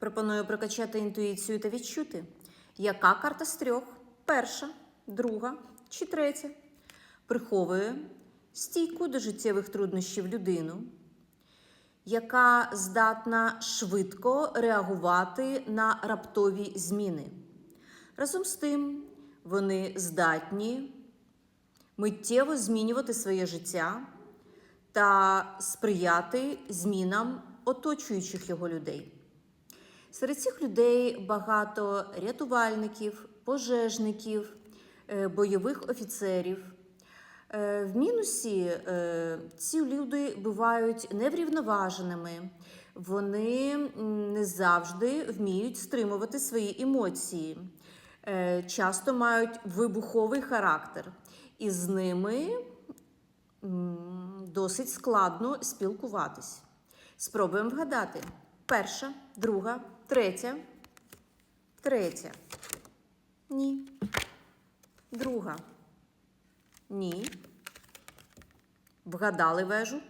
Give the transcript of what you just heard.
Пропоную прокачати інтуїцію та відчути, яка карта з трьох, перша, друга чи третя, приховує стійку до життєвих труднощів людину, яка здатна швидко реагувати на раптові зміни. Разом з тим, вони здатні миттєво змінювати своє життя та сприяти змінам оточуючих його людей. Серед цих людей багато рятувальників, пожежників, е, бойових офіцерів. Е, В мінусі е, ці люди бувають неврівноваженими, вони не завжди вміють стримувати свої емоції, часто мають вибуховий характер, і з ними досить складно спілкуватись. Спробуємо вгадати. Перша, друга, третя, третя. Ні. Друга. Ні. Вгадали вежу?